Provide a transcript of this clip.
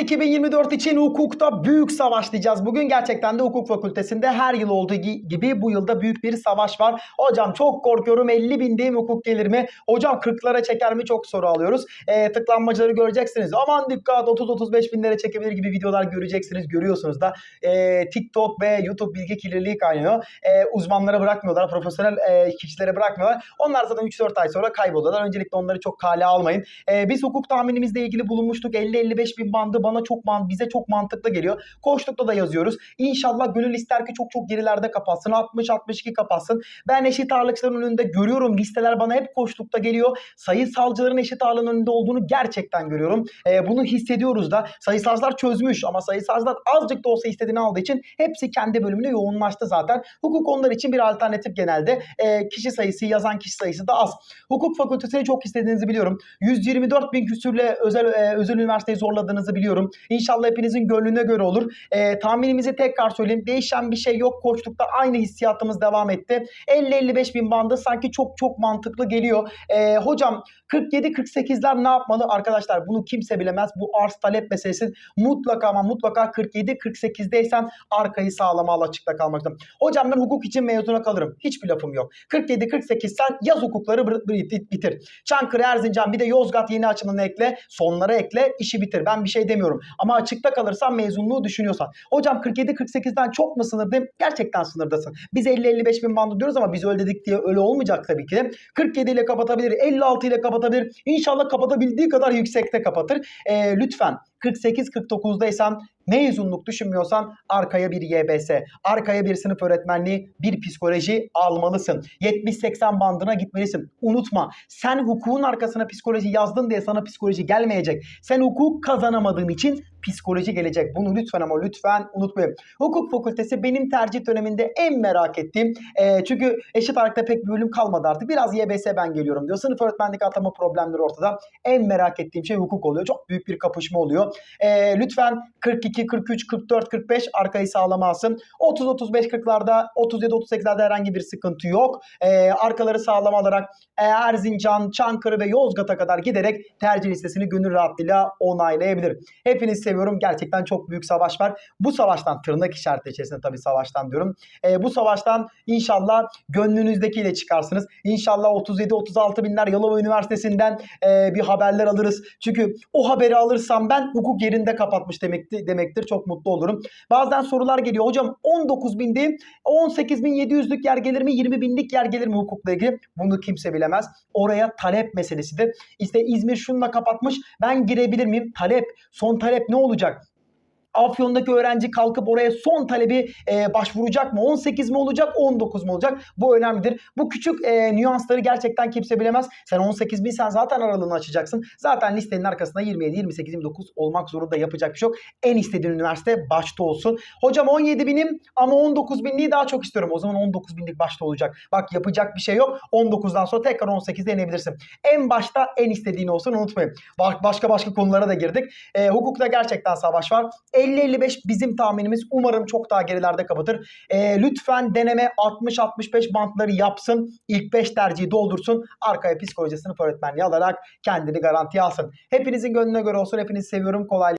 2024 için hukukta büyük savaş diyeceğiz. Bugün gerçekten de hukuk fakültesinde her yıl olduğu gi- gibi bu yılda büyük bir savaş var. Hocam çok korkuyorum 50 bindeyim hukuk gelir mi? Hocam 40'lara çeker mi? Çok soru alıyoruz. Ee, tıklanmacıları göreceksiniz. Aman dikkat 30-35 binlere çekebilir gibi videolar göreceksiniz. Görüyorsunuz da Ee, TikTok ve YouTube bilgi kirliliği kaynıyor. Ee, uzmanlara bırakmıyorlar. Profesyonel e, kişilere bırakmıyorlar. Onlar zaten 3-4 ay sonra kayboluyorlar. Öncelikle onları çok kale almayın. Ee, biz hukuk tahminimizle ilgili bulunmuştuk. 50-55 bin bandı bana çok man bize çok mantıklı geliyor. Koçlukta da yazıyoruz. İnşallah gönül ister ki çok çok gerilerde kapatsın. 60-62 kapatsın. Ben eşit ağırlıkların önünde görüyorum. Listeler bana hep koçlukta geliyor. Sayısalcıların eşit ağırlığın önünde olduğunu gerçekten görüyorum. Ee, bunu hissediyoruz da. Sayısalcılar çözmüş ama sayısalcılar azıcık da olsa istediğini aldığı için hepsi kendi bölümüne yoğunlaştı zaten. Hukuk onlar için bir alternatif genelde. Ee, kişi sayısı, yazan kişi sayısı da az. Hukuk fakültesini çok istediğinizi biliyorum. 124 bin küsürle özel e, özel üniversiteyi zorladığınızı biliyorum. İnşallah hepinizin gönlüne göre olur. E, tahminimizi tekrar söyleyeyim. Değişen bir şey yok. Koçlukta aynı hissiyatımız devam etti. 50-55 bin bandı sanki çok çok mantıklı geliyor. E, hocam 47-48'ler ne yapmalı? Arkadaşlar bunu kimse bilemez. Bu arz talep meselesi mutlaka ama mutlaka 47-48'deysen arkayı sağlama açıkta kalmakta. Hocam ben hukuk için mezuna kalırım. Hiçbir lafım yok. 47-48 sen yaz hukukları bitir. Çankırı, Erzincan bir de Yozgat yeni açımını ekle. Sonlara ekle. işi bitir. Ben bir şey demiyorum. Ama açıkta kalırsan mezunluğu düşünüyorsan. Hocam 47-48'den çok mu sınırdayım? Gerçekten sınırdasın. Biz 50-55 bin bandı diyoruz ama biz öyle dedik diye öyle olmayacak tabii ki de. 47 ile kapatabilir, 56 ile kapatabilir. İnşallah kapatabildiği kadar yüksekte kapatır. Ee, lütfen 48-49'daysan mezunluk düşünmüyorsan arkaya bir YBS, arkaya bir sınıf öğretmenliği, bir psikoloji almalısın. 70-80 bandına gitmelisin. Unutma sen hukukun arkasına psikoloji yazdın diye sana psikoloji gelmeyecek. Sen hukuk kazanamadığın için psikoloji gelecek. Bunu lütfen ama lütfen unutmayın. Hukuk fakültesi benim tercih döneminde en merak ettiğim. e, çünkü eşit ağırlıkta pek bir bölüm kalmadı artık. Biraz YBS ben geliyorum diyor. Sınıf öğretmenlik atama problemleri ortada. En merak ettiğim şey hukuk oluyor. Çok büyük bir kapışma oluyor. E, lütfen 42, 43, 44, 45 arkayı sağlamasın. 30, 35, 40'larda 37, 38'lerde herhangi bir sıkıntı yok. E, arkaları sağlam alarak e, Erzincan, Çankırı ve Yozgat'a kadar giderek tercih listesini gönül rahatlığıyla onaylayabilir. Hepinizi seviyorum. Gerçekten çok büyük savaş var. Bu savaştan tırnak işareti içerisinde tabii savaştan diyorum. E, bu savaştan inşallah gönlünüzdekiyle çıkarsınız. İnşallah 37-36 binler Yalova Üniversitesi'nden e, bir haberler alırız. Çünkü o haberi alırsam ben hukuk yerinde kapatmış demekti, demektir. Çok mutlu olurum. Bazen sorular geliyor. Hocam 19 bindeyim. 18 bin 700'lük yer gelir mi? 20 binlik yer gelir mi hukukla ilgili? Bunu kimse bilemez. Oraya talep meselesidir. İşte İzmir şununla kapatmış. Ben girebilir miyim? Talep. Son talep ne? olacak? Afyon'daki öğrenci kalkıp oraya son talebi e, başvuracak mı? 18 mi olacak? 19 mu olacak? Bu önemlidir. Bu küçük e, nüansları gerçekten kimse bilemez. Sen 18 bin sen zaten aralığını açacaksın. Zaten listenin arkasında 27, 28, 29 olmak zorunda yapacak bir şey yok. En istediğin üniversite başta olsun. Hocam 17 binim ama 19 binliği daha çok istiyorum. O zaman 19 binlik başta olacak. Bak yapacak bir şey yok. 19'dan sonra tekrar 18'de inebilirsin. En başta en istediğin olsun unutmayın. Başka başka konulara da girdik. E, hukukta gerçekten savaş var. 50-55 bizim tahminimiz. Umarım çok daha gerilerde kapatır. E, lütfen deneme 60-65 bantları yapsın. İlk 5 tercihi doldursun. Arkaya psikoloji sınıf öğretmenliği alarak kendini garantiye alsın. Hepinizin gönlüne göre olsun. Hepinizi seviyorum. Kolay